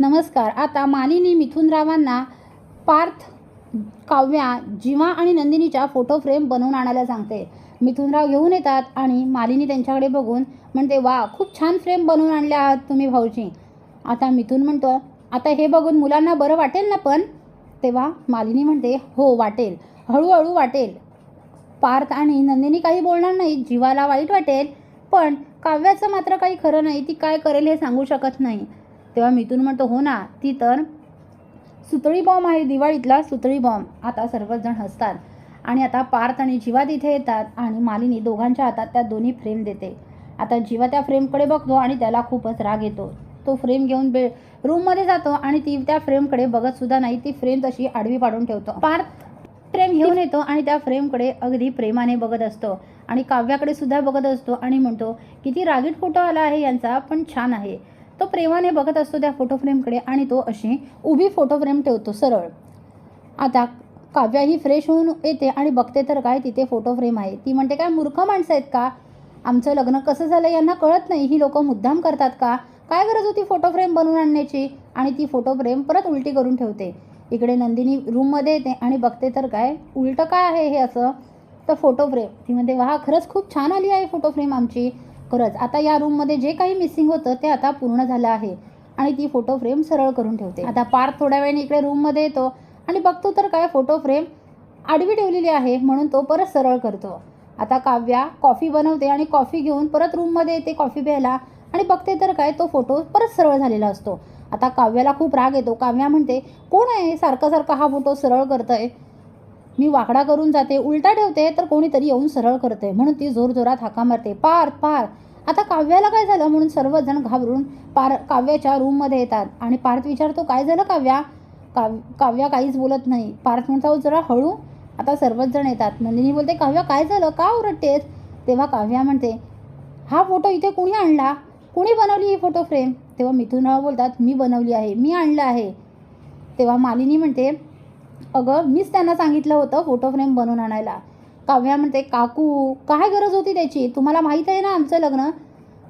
नमस्कार. आता मालिनी मिथुनरावांना पार्थ काव्या जीवा आणि नंदिनीच्या फोटो फ्रेम बनवून आणायला सांगते. मिथुनराव घेऊन येतात आणि मालिनी त्यांच्याकडे बघून म्हणते वा खूप छान फ्रेम बनवून आणल्या आहात तुम्ही भाऊजी. आता मिथुन म्हणतो आता हे बघून मुलांना बरं वाटेल ना पण? तेव्हा मालिनी म्हणते हो वाटेल. हळूहळू वाटेल. पार्थ आणि नंदिनी काही बोलणार नाही जीवाला वाईट वाटेल. पण काव्याचं मात्र काही खरं नाही. ती काय करेल हे सांगू शकत नाही. तेव्हा मिथून म्हणतो हो ना ती तर सुतळी बॉम्ब आहे दिवाळीतला सुतळी बॉम्ब. आता सर्वच जण हसतात. आणि आता पार्थ आणि जीवा तिथे येतात आणि मालिनी दोघांच्या हातात त्या दोन्ही फ्रेम देते. आता जीवा त्या फ्रेमकडे बघतो आणि त्याला खूपच राग येतो. तो फ्रेम घेऊन बे रूममध्ये जातो आणि ती त्या फ्रेमकडे बघत सुद्धा नाही. ती फ्रेम तशी आडवी पाडून ठेवतो. पार्थ फ्रेम घेऊन येतो आणि त्या फ्रेमकडे अगदी प्रेमाने बघत असतो. आणि काव्याकडे सुद्धा बघत असतो आणि म्हणतो किती रागीट फोटो आला आहे यांचा पण छान आहे. तो प्रेमाने बघत असतो त्या फोटो फ्रेमकडे आणि तो अशी उभी फोटो फ्रेम ठेवतो सरळ. आता काव्या ही फ्रेश होऊन येते आणि बघते तर काय तिथे फोटो फ्रेम आहे. ती म्हणते काय मूर्ख माणसं आहेत का? आमचं लग्न कसं झालं यांना कळत नाही. ही लोक मुद्दाम करतात का? काय गरज होती फोटो फ्रेम बनवून आणण्याची? आणि ती फोटो फ्रेम परत उलटी करून ठेवते. इकडे नंदिनी रूममध्ये येते आणि बघते तर काय? उलटं काय आहे हे असं? तर फोटो फ्रेम ती म्हणते वा खरंच खूप छान आली आहे फोटो फ्रेम आमची. खरंच आता या रूममध्ये जे काही मिसिंग होतं ते आता पूर्ण झालं आहे. आणि ती फोटो फ्रेम सरळ करून ठेवते. आता पार्थ थोड्या वेळाने इकडे रूममध्ये येतो आणि बघतो तर काय फोटो फ्रेम आडवी ठेवलेली आहे म्हणून तो परत सरळ करतो. आता काव्या कॉफी बनवते आणि कॉफी घेऊन परत रूममध्ये येते कॉफी प्यायला आणि बघते तर काय तो फोटो परत सरळ झालेला असतो. आता काव्याला खूप राग येतो. काव्या म्हणते कोण आहे? सारखा सारखा हा फोटो सरळ करतंय. मी वाकडा करून जाते उलटा ठेवते तर कोणीतरी येऊन सरळ करते. म्हणून ती जोरजोरात हाका मारते. पार पार. आता काव्याला काय झालं? म्हणून सर्वजण घाबरून पार काव्याच्या रूममध्ये येतात. आणि पार्थ विचारतो काय झालं काव्या? काव काव्या काहीच बोलत नाही. पार्थ म्हणतो जरा हळू. आता सर्वच जण येतात. नंदिनी बोलते काव्या काय झालं? का ओरडतेस? तेव्हा काव्या म्हणते हा फोटो इथे कुणी आणला? कुणी बनवली ही फोटो फ्रेम तेव्हा मिथुनराव बोलतात मी बनवली आहे. मी आणलं आहे. तेव्हा मालिनी म्हणते अगं मीच त्यांना सांगितलं होतं फोटो फ्रेम बनवून आणायला. काव्या म्हणते काकू काय गरज होती त्याची? तुम्हाला माहीत आहे ना आमचं लग्न?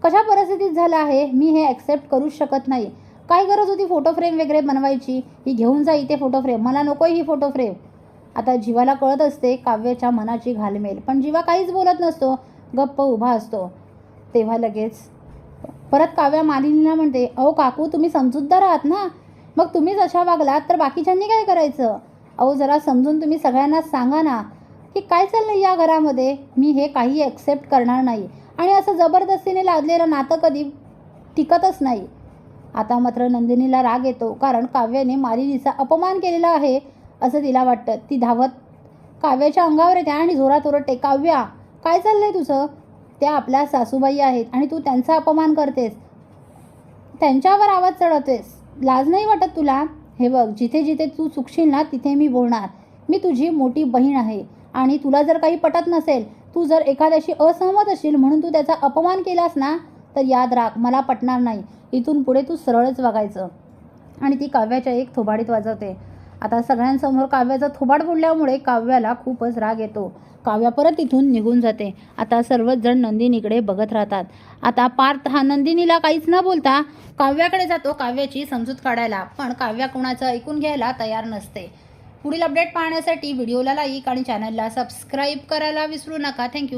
कशा परिस्थितीत झालं आहे? मी हे ॲक्सेप्ट करूच शकत नाही. काय गरज होती फोटो फ्रेम वगैरे बनवायची? ही घेऊन जा इथे फोटो फ्रेम मला नको ही फोटो फ्रेम आता जीवाला कळत असते काव्याच्या मनाची घालमेल. पण जीवा काहीच बोलत नसतो. गप्प उभा असतो. तेव्हा लगेच परत काव्या मालिनीला म्हणते अहो काकू तुम्ही समजूतदार आहात ना? मग तुम्हीच अशा वागलात तर बाकीच्यांनी काय करायचं? अहो जरा समजून तुम्ही सगळ्यांना सांगा ना की काय चाललं या घरामध्ये? मी हे काही ॲक्सेप्ट करणार नाही. आणि असं जबरदस्तीने लादलेलं नातं कधी टिकतच नाही. आता मात्र नंदिनीला राग येतो कारण काव्याने मालिनीचा अपमान केलेला आहे असं तिला वाटतं. ती धावत काव्याच्या अंगावर येते आणि जोरात ओरडते काव्या काय चाललंय तुझं त्या आपल्या सासूबाई आहेत आणि तू त्यांचा अपमान करतेस. त्यांच्यावर आवाज चढवतेस. लाज नाही वाटत तुला? हे बघ जिथे जिथे तू चुकशील ना तिथे मी बोलणार. मी तुझी मोठी बहीण आहे आणि तुला जर काही पटत नसेल तू जर एखाद्याशी असहमत असशील म्हणून तू त्याचा अपमान केलास ना तर याद राख मला पटणार नाही. इथून पुढे तू सरळच वागायचं. आणि ती काव्याच्या एक थोबाडीत वाजवते. आता सगळ्यांसमोर काव्याचा थोबाड बोलल्यामुळे काव्याला खूपच राग येतो. काव्या परत इथून निघून जाते. आता सर्वच जण नंदिनीकडे बघत राहतात. आता पार्थ हा नंदिनीला काहीच न बोलता काव्याकडे जातो काव्याची समजूत काढायला. पण काव्या कोणाचं ऐकून घ्यायला तयार नसते. पुढील अपडेट पाहण्यासाठी व्हिडिओला लाईक आणि चॅनलला सबस्क्राईब करायला विसरू नका. थँक्यू